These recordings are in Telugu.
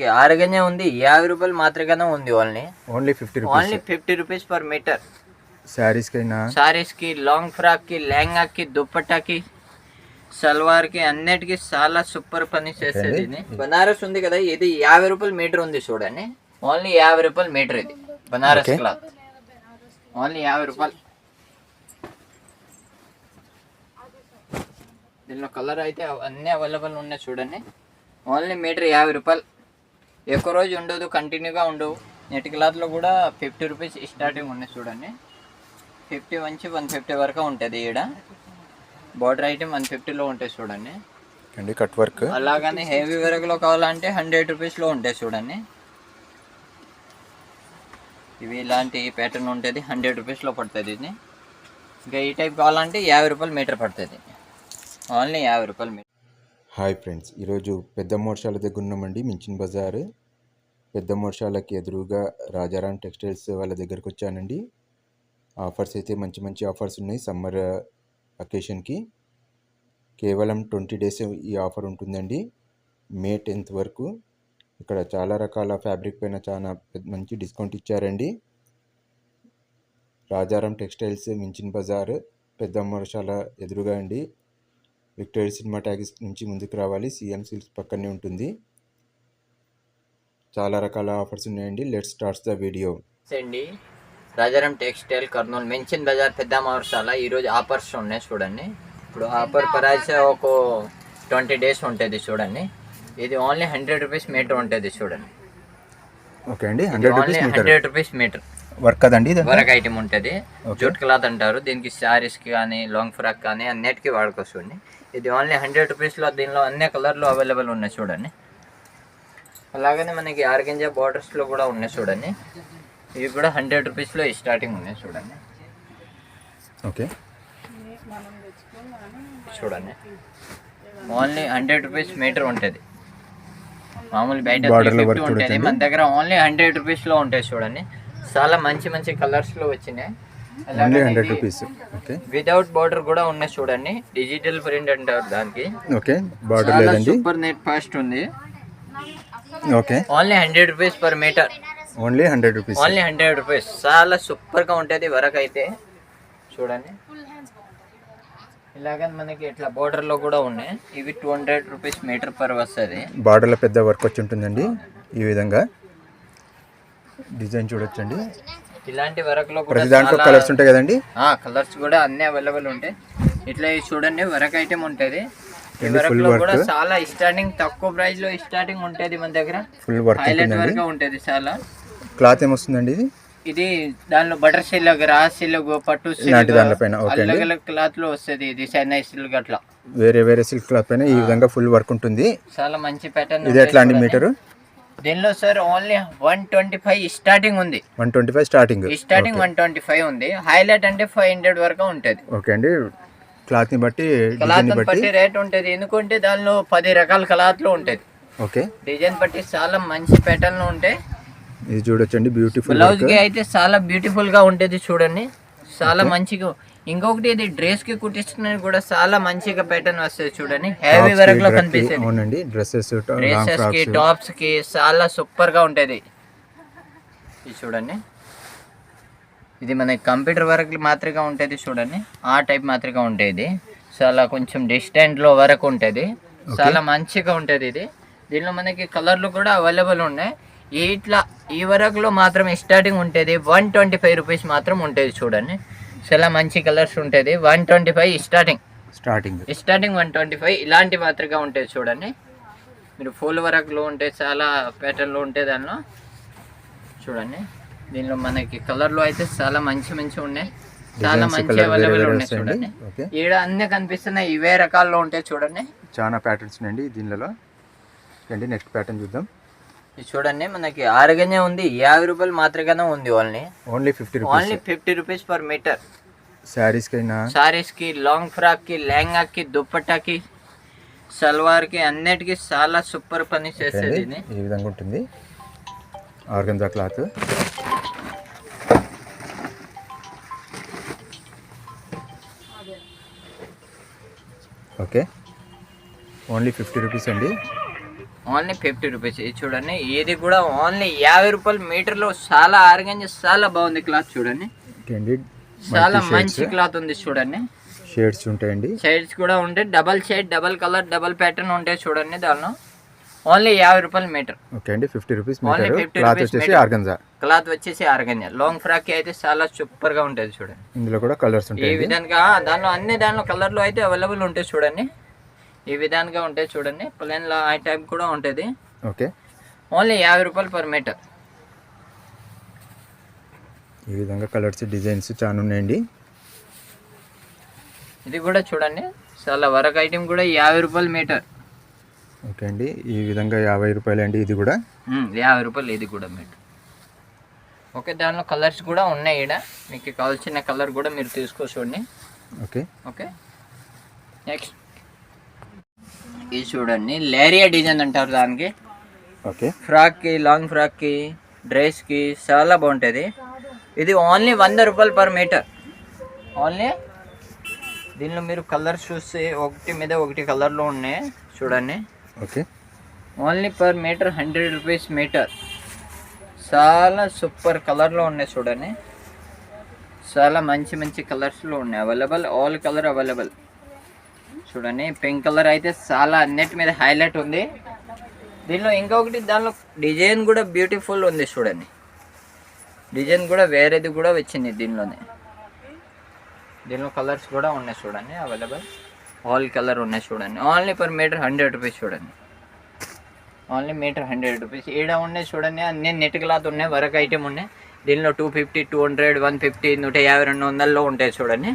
మనకి ఆరుగనే ఉంది. యాభై రూపాయలు మాత్రమే ఉంది only. Only fifty only fifty rupees per metre. శారీస్కైనా? సారీస్కి లాంగ్ ఫ్రాక్కి లెహంగా కి దుప్పటాకి సల్వార్కి అన్నిటికి చాలా సూపర్ పని చేసేది ఇది. బనారస్ ఉంది కదా ఇది యాభై రూపాయలు మీటర్ ఉంది చూడండి. ఓన్లీ యాభై రూపాయలు మీటర్ ఇది బనారస్. క్లాత్. ఓన్లీ యాభై రూపాయలు. దీనిలో కలర్ అయితే అన్నీ అవైలబుల్ ఉన్నాయి చూడండి. ఓన్లీ మీటర్ యాభై రూపాయలు. ఎక్కువ రోజు ఉండదు కంటిన్యూగా ఉండవు. నెట్ క్లాత్లో కూడా ఫిఫ్టీ రూపీస్ స్టార్టింగ్ ఉన్నాయి చూడండి. ఫిఫ్టీ నుంచి వన్ ఫిఫ్టీ వరకు ఉంటుంది ఈడ. బార్డర్ ఐటమ్ వన్ ఫిఫ్టీలో ఉంటాయి చూడండి. అండి కట్ వర్క్ అలాగని హెవీ వర్క్లో కావాలంటే హండ్రెడ్ రూపీస్లో ఉంటాయి చూడండి. ఇవి ఇలాంటి ప్యాటర్న్ ఉంటుంది హండ్రెడ్ రూపీస్లో పడుతుంది ఇది. ఇంకా ఈ టైప్ కావాలంటే యాభై రూపాయలు మీటర్ పడుతుంది. ఓన్లీ యాభై రూపాయలు మీటర్ హాయ్ ఫ్రెండ్స్ ఈరోజు పెద్ద మోర్షాల దగ్గర ఉన్నామండి మించిన బజార్. పెద్ద మోర్షాలకి ఎదురుగా రాజారాం టెక్స్టైల్స్ వాళ్ళ దగ్గరకు వచ్చానండి. ఆఫర్స్ అయితే మంచి మంచి ఆఫర్స్ ఉన్నాయి సమ్మర్ అకేషన్కి. కేవలం ట్వంటీ డేస్ ఈ ఆఫర్ ఉంటుందండి మే టెన్త్ వరకు. ఇక్కడ చాలా రకాల ఫ్యాబ్రిక్ పైన చాలా పెద్ద మంచి డిస్కౌంట్ ఇచ్చారండి. రాజారాం టెక్స్టైల్స్ మించిన బజార్ పెద్ద మోర్షాల ఎదురుగా అండి. విక్టోరియా సినిమా ట్యాగిస్ నుంచి ముందుకు రావాలి. సీఎం సిల్క్స్ పక్కనే ఉంటుంది. చాలా రకాల ఆఫర్స్ ఉన్నాయండి. Let's starts the video. అండి. రాజారాం టెక్స్టైల్ కర్నూలు మెన్షన్ బజార్ పెద్ద మావర్సాల ఈరోజు ఆఫర్స్ ఉన్నాయి చూడండి. ఇప్పుడు ఆఫర్ ప్రైస్ ఒక ట్వంటీ డేస్ ఉంటుంది చూడండి. ఇది ఓన్లీ హండ్రెడ్ రూపీస్ మీటర్ ఉంటుంది చూడండి. ఓకే అండి. హండ్రెడ్ రూపీస్ మీటర్ వర్క్ ఇది? వరకు ఐటమ్ ఉంటుంది. జూట్ క్లాత్ అంటారు. దీనికి శారీస్కి కానీ లాంగ్ ఫ్రాక్ కానీ అన్నిటికీ వాడుకోవచ్చు ఇది ఓన్లీ హండ్రెడ్ రూపీస్లో దీనిలో అన్ని కలర్లు అవైలబుల్ ఉన్నాయి చూడండి. అలాగనే మనకి ఆర్గంజా బార్డర్స్లో కూడా ఉన్నాయి చూడండి. ఇవి కూడా హండ్రెడ్ రూపీస్లో స్టార్టింగ్ ఉన్నాయి చూడండి. ఓకే. చూడండి. ఓన్లీ హండ్రెడ్ రూపీస్ మీటర్ ఉంటుంది. మామూలు బయట Border లో 350 work ఉంటుంది. మన దగ్గర ఓన్లీ హండ్రెడ్ రూపీస్లో ఉంటాయి చూడండి. చాలా మంచి మంచి కలర్స్లో వచ్చినాయి. Only hundred rupees okay without border కూడా ఉన్నాయి చూడండి. డిజిటల్ ప్రింట్ అంటారు దానికి. ఓకే బార్డర్ చాలా లేదండి. సూపర్ నెట్ ఫాస్ట్ ఉంది. Okay only hundred rupees per metre only hundred rupees only hundred rupees చాలా సూపర్గా ఉంటుంది వరకు అయితే చూడండి. ఇలాగ మనకి ఇట్లా border లో కూడా ఉన్నాయి. ఇవి two hundred rupees metre per వస్తుంది. బార్డర్లో పెద్ద వర్క్ వచ్చి ఉంటుందండి ఈ విధంగా. డిజైన్ చూడొచ్చండి. ఇలాంటి వరకు లో కూడా ప్రతి దాంట్లో కలర్స్ ఉంటాయి కదండి? ఆ కలర్స్ కూడా అన్ని అవైలబుల్ ఉంటాయి. ఇట్లా చూడండి వరకు ఐటమ్ ఉంటుంది? కూడా చాలా స్టార్టింగ్ తక్కువ ప్రైస్లో స్టార్టింగ్ ఉంటుంది మన దగ్గర. ఫుల్ వర్క్ హైలైట్ వరకు ఉంటుంది చాలా. క్లాత్ ఏమొస్తుందండి ఇది? ఇది దానిలో బటర్ సిల్క్ రా సిల్క్ పట్టు ఇలాంటి దానిపైన. అలగ్ క్లాత్లో వస్తుంది ఇది చెన్నై సిల్క్ అట్లా వేరే వేరే సిల్క్ క్లాత్ పైన ఈ విధంగా ఫుల్ వర్క్ ఉంటుంది. చాలా మంచి ప్యాటర్న్ ఇది ఎట్లా అండి మీటరు? దీనిలో sir only one twenty five starting ఉంది. One twenty five starting starting one twenty five ఉంది. హైలైట్ అంటే ఫైవ్ హండ్రెడ్ వరకు ఉంటుంది. ఓకే అండి. క్లాత్ని బట్టి క్లాత్ డిజైన్ని బట్టి బట్టి. రేట్ ఉంటుంది. ఎందుకంటే దానిలో పది రకాల క్లాత్లు ఉంటుంది. ఓకే డిజైన్ బట్టి చాలా మంచి ప్యాటర్న్ ఉంటాయి. ఇది చూడొచ్చండి బ్యూటిఫుల్ బ్లౌజ్కి అయితే చాలా బ్యూటిఫుల్గా ఉంటుంది చూడండి. చాలా మంచిగా ఇంకొకటి ఇది డ్రెస్కి కుట్టించుకునేది కూడా చాలా మంచిగా ప్యాటర్న్ వస్తుంది చూడండి. హెవీ వరకు లో కనిపిస్తుంది. అవునండి. డ్రెస్సెస్కి టాప్స్కి చాలా సూపర్గా ఉంటది. ఇది చూడండి. ఇది మన కంప్యూటర్ వర్క్ మాత్రమే ఉంటుంది చూడండి. ఆ టైప్ మాత్రమే ఉంటుంది. చాలా కొంచెం డిస్టెంట్లో వరకు ఉంటుంది. చాలా మంచిగా ఉంటుంది ఇది. దీనిలో మనకి కలర్లు కూడా అవైలబుల్ ఉన్నాయి. ఇట్లా ఈ వరకులో మాత్రం స్టార్టింగ్ ఉంటుంది. వన్ ట్వంటీ ఫైవ్ రూపీస్ మాత్రం ఉంటుంది చూడండి. చాలా మంచి కలర్స్ ఉంటుంది. One twenty five starting starting starting one twenty five ఇలాంటి మాత్రమే ఉంటుంది చూడండి. మీరు ఫుల్ వర్క్లో ఉంటే చాలా ప్యాటర్న్లో ఉంటే దానిలో చూడండి. దీనిలో మనకి కలర్లో అయితే చాలా మంచి మంచి ఉన్నాయి. చాలా మంచి అవైలబుల్ ఉన్నాయి. చూడండి. ఈడ అన్ని కనిపిస్తున్నాయి. ఇవే రకాల్లో ఉంటాయి చూడండి. చాలా ప్యాటర్న్స్ ఉన్నాయండి దీనిలో. అండి నెక్స్ట్ ప్యాటర్న్ చూద్దాం. చూడండి మనకి ఆరుగానే ఉంది. యాభై రూపాయలు మాత్రమే ఉంది only. Only fifty only fifty rupees per metre. శారీస్కైనా? సారీస్కి లాంగ్ ఫ్రాక్కి లెహంగా కి దుప్పటాకి సల్వార్కి అన్నిటికీ చాలా సూపర్ పని చేసేది ఇది. ఈ విధంగా ఉంటుంది. Organza cloth. Okay. Only fifty rupees అండి. Only fifty rupees. ఇది చూడండి ఇది కూడా ఓన్లీ యాభై రూపాయలు మీటర్లో చాలా ఆర్గంజ చాలా బాగుంది క్లాత్ చూడండి. చాలా మంచి క్లాత్ ఉంది చూడండి. షేడ్స్ ఉంటాయండి. షేడ్స్ కూడా ఉంటాయి. Double shade double colour double pattern ఉంటాయి చూడండి దానిలో. ఓన్లీ యాభై రూపాయలు మీటర్. ఓకే అండి ఫిఫ్టీ రూపీస్ మీటర్. 50 క్లాత్ వచ్చేసి. ఆర్గంజా. క్లాత్ వచ్చేసి ఆర్గంజ. లాంగ్ ఫ్రాక్ అయితే చాలా సూపర్గా ఉంటుంది చూడండి. ఇందులో కూడా కలర్స్ ఈ ఉంటాయండి. విధంగా దానిలో అన్ని దానిలో కలర్లు అయితే అవైలబుల్ ఉంటాయి చూడండి. ఈ విధంగా ఉంటాయి చూడండి. ప్లెయిన్ లా ఆ టైప్ కూడా ఉంటుంది. ఓకే. ఓన్లీ యాభై రూపాయలు పర్ మీటర్ ఈ విధంగా కలర్స్ డిజైన్స్ చాలా ఉన్నాయండి. ఇది కూడా చూడండి. చాలా వరకు ఐటెం కూడా యాభై రూపాయలు మీటర్ ఓకే అండి. ఈ విధంగా యాభై రూపాయలు అండి ఇది కూడా. యాభై రూపాయలు ఇది కూడా మీటర్ ఓకే దానిలో కలర్స్ కూడా ఉన్నాయి ఈడ. మీకు కావాల్సిన కలర్ కూడా మీరు తీసుకోచూడండి ఓకే. ఓకే. నెక్స్ట్ ఇది చూడండి. లేరియా డిజైన్ అంటారు దానికి. ఓకే. ఫ్రాక్కి లాంగ్ ఫ్రాక్కి డ్రెస్కి చాలా బాగుంటుంది. ఇది ఓన్లీ వంద రూపాయలు పర్ మీటర్. ఓన్లీ దీనిలో మీరు కలర్స్ చూస్తే ఒకటి మీద ఒకటి కలర్లో ఉన్నాయి. చూడండి. Okay. Only per metre hundred rupees metre. చాలా సూపర్ కలర్లో ఉన్నాయి చూడండి. చాలా మంచి మంచి కలర్స్లో ఉన్నాయి. Available all colour available. చూడండి పింక్ కలర్ అయితే చాలా అన్నిటి మీద హైలైట్ ఉంది. దీనిలో ఇంకొకటి దానిలో డిజైన్ కూడా బ్యూటిఫుల్ ఉంది చూడండి. డిజైన్ కూడా వేరేది కూడా వచ్చింది దీనిలోనే. దీనిలో కలర్స్ కూడా ఉన్నాయి చూడండి అవైలబుల్ ఆల్ కలర్ ఉన్నాయి చూడండి. Only per metre hundred rupees చూడండి. ఓన్లీ మీటర్ హండ్రెడ్ రూపీస్ ఈడ ఉన్నాయి చూడండి అన్ని నెట్ క్లాత్ ఉన్నాయి వరకు ఐటెం ఉన్నాయి. దీనిలో two fifty two hundred one fifty నూట యాభై రెండు వందల్లో ఉంటాయి చూడండి.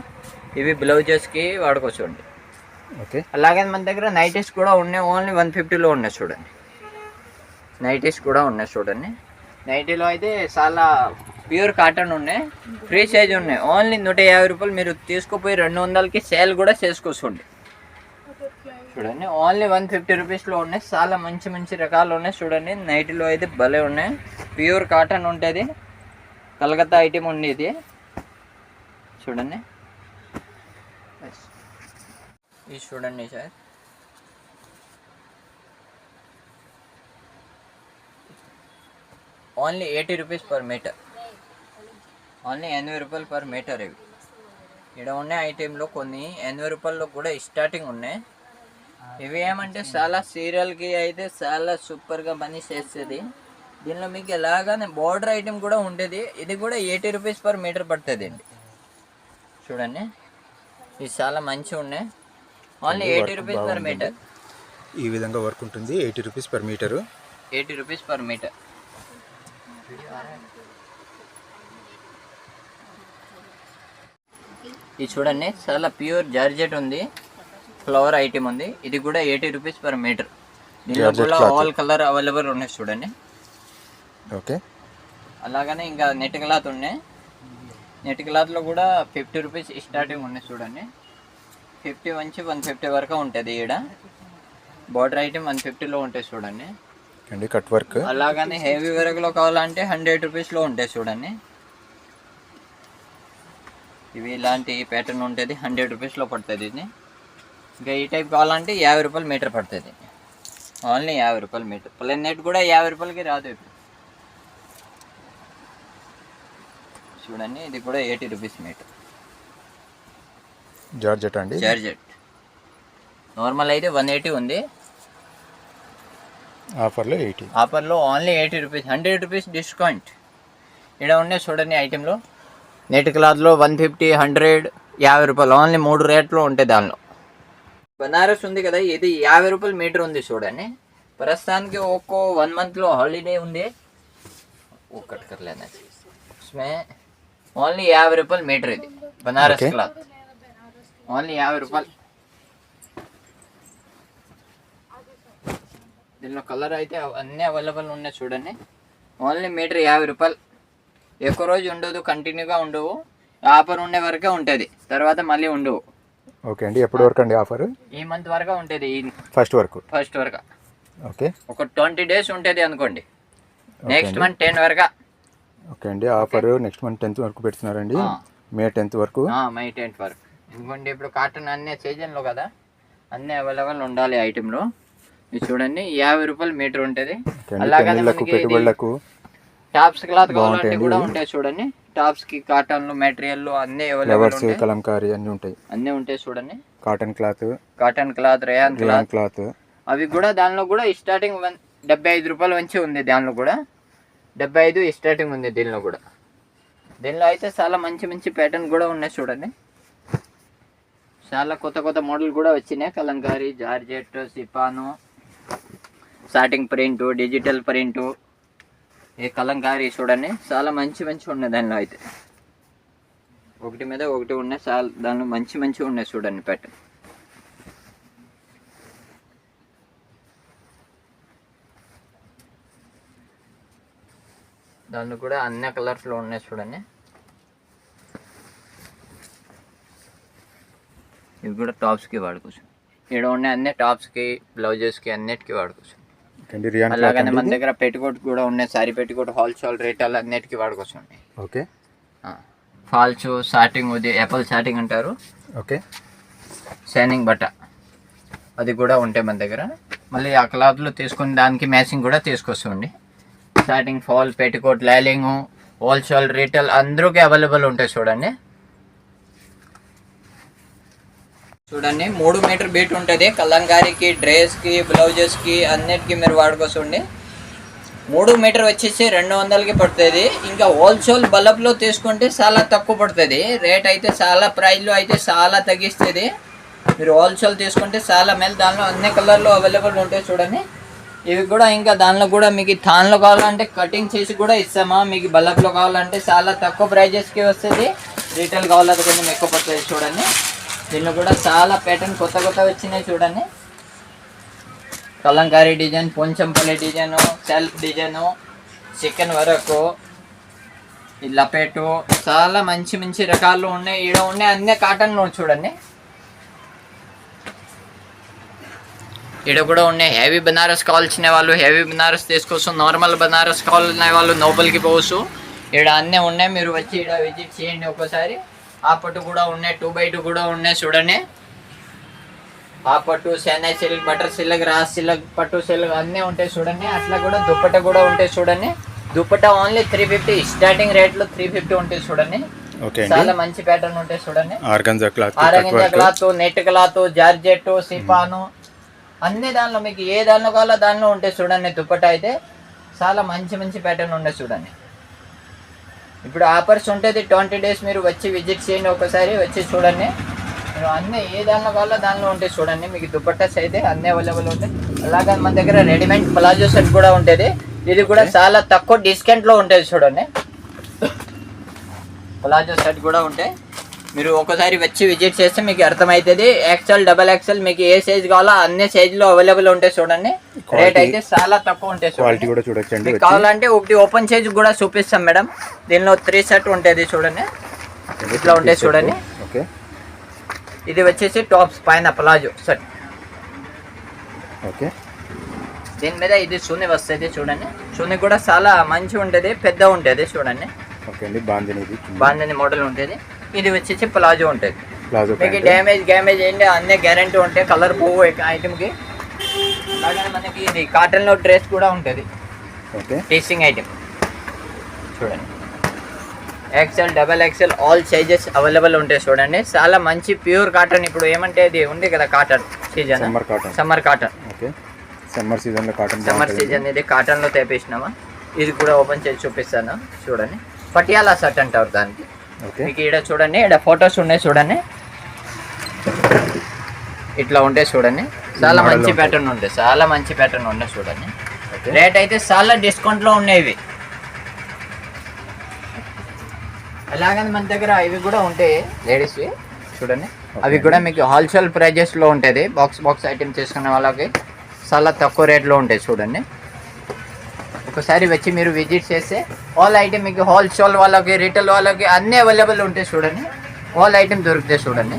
ఇవి బ్లౌజెస్కి వాడుకోవచ్చు చూడండి ఓకే. అలాగే మన దగ్గర నైటీస్ కూడా ఉన్నాయి. ఓన్లీ వన్ ఫిఫ్టీలో ఉన్నాయి చూడండి. నైటీస్ కూడా ఉన్నాయి చూడండి. నైటీలో అయితే చాలా ప్యూర్ కాటన్ ఉన్నాయి. ఫ్రీ సైజ్ ఉన్నాయి. ఓన్లీ నూట యాభై రూపాయలు మీరు తీసుకుపోయి రెండు వందలకి సేల్ కూడా చేసుకోవచ్చండి చూడండి. ఓన్లీ వన్ ఫిఫ్టీ రూపీస్లో ఉన్నాయి. చాలా మంచి మంచి రకాలు ఉన్నాయి చూడండి. నైటీలో అయితే భలే ఉన్నాయి. ప్యూర్ కాటన్ ఉంటుంది. కలకత్తా ఐటమ్ ఉండేది చూడండి. ఇది చూడండి sir. Only eighty rupees per metre. Only ఎనభై రూపాయలు పర్ మీటర్ ఇవి. ఇక్కడ ఉన్న ఐటెంలో కొన్ని. ఎనభై రూపాయల్లో కూడా స్టార్టింగ్ ఉన్నాయి. ఇవి ఏమంటే చాలా సీరియల్కి అయితే చాలా సూపర్గా పని చేస్తుంది దీనిలో మీకు ఎలాగానే బార్డర్ ఐటెం కూడా ఉండేది. ఇది కూడా ఎయిటీ రూపీస్ పర్ మీటర్ పడుతుంది అండి చూడండి. ఇది చాలా మంచిగా ఉన్నాయి. Only eighty rupees per metre ఈ విధంగా వర్క్ ఉంటుంది. Eighty rupees per metre eighty rupees per metre ఇది చూడండి చాలా ప్యూర్ జార్జెట్ ఉంది. ఫ్లవర్ ఐటమ్ ఉంది. ఇది కూడా ఎయిటీ రూపీస్ పర్ మీటర్ దీనిలో కూడా. ఆల్ కలర్ అవైలబుల్ ఉన్నాయి చూడండి. ఓకే అలాగనే ఇంకా నెట్ క్లాత్ ఉన్నాయి. నెట్ క్లాత్లో కూడా ఫిఫ్టీ రూపీస్ స్టార్టింగ్ ఉన్నాయి చూడండి. ఫిఫ్టీ నుంచి వన్ ఫిఫ్టీ వరకు ఉంటుంది ఈడ. బార్డర్ ఐటమ్ వన్ ఫిఫ్టీలో ఉంటాయి చూడండి. అండి కట్ వర్క్. అలాగనే హెవీ వరకులో కావాలంటే హండ్రెడ్ రూపీస్లో ఉంటాయి చూడండి. ఇవి ఇలాంటి ప్యాటర్న్ ఉంటుంది హండ్రెడ్ రూపీస్లో పడుతుంది ఇది. ఇంకా ఈ టైప్ కావాలంటే యాభై రూపాయలు మీటర్ పడుతుంది. ఓన్లీ యాభై రూపాయలు మీటర్ ప్లెన్ నెట్ కూడా యాభై రూపాయలకి రాదు ఇప్పుడు చూడండి ఇది కూడా ఎయిటీ రూపీస్ మీటర్ జార్జెట్ అండి? జార్జెట్. నార్మల్ అయితే వన్ ఎయిటీ ఉంది. ఆఫర్లో ఎయిటీ ఆఫర్లో only eighty rupees hundred rupees discount ఇక్కడ ఉన్నాయి చూడండి ఐటెంలో. నెట్ క్లాత్లో వన్ ఫిఫ్టీ హండ్రెడ్ యాభై రూపాయలు. ఓన్లీ మూడు రేట్లు ఉంటాయి దానిలో. బనారస్ ఉంది కదా ఇది యాభై రూపాయలు మీటర్ ఉంది చూడండి. ప్రస్తుతానికి ఒక్కో వన్ మంత్లో హాలిడే ఉంది. ఒక్కటి కర్లేదు ఓన్లీ యాభై రూపాయలు మీటర్ ఇది. బనారస్ క్లాత్ ఓన్లీ యాభై రూపాయలు దీనిలో కలర్ అయితే అన్నీ అవైలబుల్ ఉన్నాయి చూడండి. ఓన్లీ మీటర్ యాభై రూపాయలు. ఎక్కువ రోజు ఉండదు కంటిన్యూగా ఉండవు. ఆఫర్ ఉండే వరకే ఉంటుంది. తర్వాత మళ్ళీ ఉండవు. ఓకే అండి. ఎప్పటి వరకు అండి ఆఫర్ ఈ మంత్ వరకు ఉంటుంది. ఈ ఫస్ట్ వరకు? ఫస్ట్ వరకు. ఓకే ఒక ట్వంటీ డేస్ ఉంటుంది అనుకోండి. నెక్స్ట్. మంత్ టెన్ వరకు. ఓకే అండి. ఆఫర్ నెక్స్ట్ మంత్ టెన్త్ వరకు పెడుతున్నారండి. మే టెన్త్ వరకు? మై టెన్త్ వరకు. ఎందుకంటే ఇప్పుడు కాటన్ అన్ని సీజన్లో కదా? అన్నీ అవైలబుల్ ఉండాలి ఐటెంలో ఇది చూడండి యాభై రూపాయలు మీటర్ ఉంటుంది. పెట్టుబడులకు టాప్స్ క్లాత్ కావాలంటే కూడా. ఉంటాయి చూడండి. టాప్స్కి కాటన్లు మెటీరియల్ అన్ని అవైలబుల్ ఉంటాయి. కలంకారీ అన్నీ ఉంటాయి. అన్నీ ఉంటాయి చూడండి. Cotton cloth cotton cloth rayon cloth cloth అవి కూడా దానిలో కూడా స్టార్టింగ్ వన్ డెబ్బై ఐదు రూపాయలు మంచి ఉంది దానిలో కూడా. డెబ్బై ఐదు స్టార్టింగ్ ఉంది దీనిలో కూడా. దీనిలో అయితే చాలా మంచి మంచి ప్యాటర్న్ కూడా ఉన్నాయి చూడండి. చాలా కొత్త కొత్త మోడల్ కూడా వచ్చినాయి. కలంకారీ జార్జెట్ సిపాను స్టార్టింగ్ ప్రింట్ డిజిటల్ ప్రింట్ ఈ కలంకారీ చూడండి. చాలా మంచి మంచి ఉన్నాయి దానిలో అయితే. ఒకటి మీద ఒకటి ఉన్నాయి. చాలా దానిలో మంచి మంచి ఉన్నాయి చూడండి పెట్ట దాన్ని కూడా అన్ని కలర్స్లో ఉన్నాయి చూడండి. ఇవి కూడా టాప్స్కి వాడుకోవచ్చు. ఇక్కడ ఉన్న అన్ని టాప్స్కి బ్లౌజెస్కి అన్నిటికీ వాడుకోవచ్చు. అండి రియాన్ క్లాత్ అలాగనే మన దగ్గర పెట్టికోట్ కూడా ఉన్నాయి సారీ పెట్టికోట్ హోల్సేల్ రేటాలు అన్నిటికీ వాడుకోవచ్చు అండి. ఓకే. ఫాల్స్ సాటింగ్ ఇది యాపిల్ సాటింగ్ అంటారు. ఓకే. షైనింగ్ బట్ట. అది కూడా ఉంటాయి మన దగ్గర. మళ్ళీ ఆ క్లాత్లో తీసుకుని దానికి మ్యాచింగ్ కూడా తీసుకొస్తామండి starting fall petticoat lining wholesale retail అందరికీ అవైలబుల్ ఉంటాయి చూడండి. చూడండి మూడు మీటర్ బీట్ ఉంటుంది. కలంకారీకి డ్రెస్కి బ్లౌజెస్కి అన్నిటికీ మీరు వాడుకోసండి. మూడు మీటర్ వచ్చేసి రెండు వందలకి పడుతుంది. ఇంకా హోల్సేల్ బల్బ్లో తీసుకుంటే చాలా తక్కువ పడుతుంది. రేట్ అయితే చాలా ప్రైస్లో అయితే చాలా తగ్గిస్తుంది. మీరు హోల్సేల్ తీసుకుంటే చాలా మేలు. దానిలో అన్ని కలర్లో అవైలబుల్ ఉంటాయి చూడండి. ఇవి కూడా ఇంకా దానిలో కూడా మీకు థాన్లో కావాలంటే కటింగ్ చేసి కూడా ఇస్తామా? మీకు బల్బ్లో కావాలంటే చాలా తక్కువ ప్రైజెస్కి వస్తుంది. రీటైల్ కావాలంటే కొంచెం ఎక్కువ పడుతుంది చూడండి. దీనిలో కూడా చాలా ప్యాటర్న్ కొత్త కొత్త వచ్చినాయి చూడండి. Kalamkari design Pochampally design self design chikan వరకు లపేటు చాలా మంచి మంచి రకాలు ఉన్నాయి. ఈడ ఉన్నాయి అన్ని కాటన్ చూడండి. ఈడ కూడా ఉన్నాయి. హెవీ బనారస్ కావాల్సిన వాళ్ళు హెవీ బనారస్ తీసుకోవచ్చు. నార్మల్ బనారస్ కావాలనే వాళ్ళు నోబల్కి పోవచ్చు. ఈడ అన్నీ ఉన్నాయి. మీరు వచ్చి ఈడ విజిట్ చేయండి ఒకసారి. ఆ పట్టు కూడా ఉన్నాయి టూ బై టూ కూడా ఉన్నాయి చూడండి. ఆ పట్టు Chennai silk butter silk Ross silk పట్టు సిల్క్ అన్నీ ఉంటాయి చూడండి. అట్లా కూడా దుప్పట కూడా ఉంటాయి చూడండి. Dupatta only three fifty starting రేట్లో త్రీ ఫిఫ్టీ ఉంటాయి చూడండి. చాలా మంచి ప్యాటర్న్ ఉంటాయి చూడండి. Organza cloth organza cloth net cloth georgette సిపాను అన్ని దానిలో మీకు ఏ దానిలో కావాలో దానిలో ఉంటాయి చూడండి దుప్పట అయితే. చాలా మంచి మంచి ప్యాటర్న్ ఉండే చూడండి. ఇప్పుడు ఆఫర్స్ ఉంటుంది ట్వంటీ డేస్ మీరు వచ్చి విజిట్ చేయండి ఒకసారి వచ్చి చూడండి. మీరు అన్నీ ఏ దానిలో కావాలో దానిలో ఉంటాయి చూడండి. మీకు దుప్పట్టాస్ అయితే అన్నీ అవైలబుల్ ఉంటాయి. అలాగే మన దగ్గర రెడీమేడ్ ప్లాజో సెట్ కూడా ఉంటుంది. ఇది కూడా చాలా తక్కువ డిస్కౌంట్లో ఉంటుంది చూడండి. ప్లాజో సెట్ కూడా ఉంటాయి. మీరు ఒకసారి వచ్చి విజిట్ చేస్తే మీకు అర్థమవుతుంది ఎక్సెల్ డబల్ ఎక్సెల్ మీకు ఏ సైజ్ కావాలో అన్ని సైజులో అవైలబుల్ ఉంటాయి చూడండి. రేట్ అయితే చాలా తక్కువ ఉంటాయి క్వాలిటీ చూడండి కూడా చూడొచ్చండి కావాలంటే ఒకటి ఓపెన్ సైజ్ కూడా చూపిస్తాం మేడం. దీనిలో త్రీ సెట్ ఉంటుంది చూడండి. ఇట్లా ఉంటాయి చూడండి. ఇది వచ్చేసి టాప్స్ పైన ప్లాజో సెట్ ఓకే దీని మీద ఇది సున్ని వస్తుంది చూడండి. సున్ని కూడా చాలా మంచి ఉంటుంది పెద్ద ఉంటుంది చూడండి. ఓకే అండి బాందిని మోడల్ ఉంటుంది. ఇది వచ్చేసి ప్లాజో ఉంటుంది. మీకు డ్యామేజ్ డ్యామేజ్ ఏంటి అన్నీ గ్యారంటీ ఉంటాయి కలర్ పోవు ఐటమ్కి అలాగే మనకి ఇది కాటన్లో డ్రెస్ కూడా ఉంటుంది. ఓకే. టీచింగ్ ఐటమ్ చూడండి. XL double XL all sizes available ఉంటాయి చూడండి. చాలా మంచి ప్యూర్ కాటన్ ఇప్పుడు ఏమంటే ఇది ఉంది కదా cotton season summer cotton summer cotton okay. Summer సీజన్లో కాటన్ సమ్మర్ సీజన్ ఇది కాటన్లో తెప్పించినామా ఇది కూడా ఓపెన్ చేసి చూపిస్తాను. చూడండి. పటియాలా షర్ట్ అంటారు దానికి. మీకు ఇక్కడ చూడండి ఇక్కడ ఫొటోస్ ఉన్నాయి చూడండి. ఇట్లా ఉంటాయి చూడండి. చాలా మంచి. ప్యాటర్న్ ఉంటాయి చాలా మంచి ప్యాటర్న్ ఉన్నాయి చూడండి. రేట్ అయితే చాలా డిస్కౌంట్లో ఉన్నాయి ఇవి అలాగని మన దగ్గర ఇవి కూడా ఉంటాయి లేడీస్ చూడండి. అవి కూడా మీకు హోల్సేల్ ప్రైజెస్లో ఉంటుంది. బాక్స్ బాక్స్ ఐటమ్ చేసుకునే వాళ్ళకి చాలా తక్కువ రేట్లో ఉంటాయి చూడండి. ఒకసారి వచ్చి మీరు విజిట్ చేస్తే ఆల్ ఐటమ్ మీకు హోల్సేల్ వాళ్ళకి రీటైల్ వాళ్ళకి అన్నీ అవైలబుల్ ఉంటాయి చూడండి. ఆల్ ఐటమ్ దొరుకుతాయి చూడండి.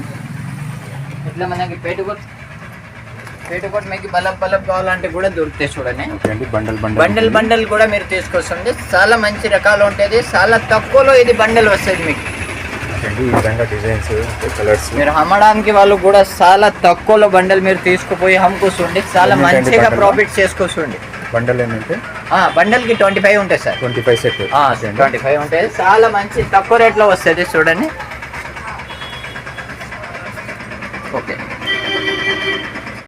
ఇట్లా మనకి పెట్టుకోట్ పెట్టుకోట్ మీకు బలం బలం కావాలంటే కూడా దొరుకుతాయి చూడండి. బండల్ బండల్ బండల్ బండల్ కూడా మీరు తీసుకొస్తుంది. చాలా మంచి రకాలు ఉంటుంది చాలా తక్కువలో ఇది బండల్ వస్తుంది మీకు. డిజైన్స్ కలర్స్ మీరు అమ్మడానికి వాళ్ళు కూడా చాలా తక్కువలో బండల్ మీరు తీసుకుపోయి అమ్ముకోసండి చాలా మంచిగా? ప్రాఫిట్ చేసుకోసండి బండల్ ఏంటంటే బండల్కి ట్వంటీ ఫైవ్ ఉంటాయి sir. Twenty five set twenty five ఉంటాయి చాలా మంచి తక్కువ రేట్లో వస్తుంది చూడండి.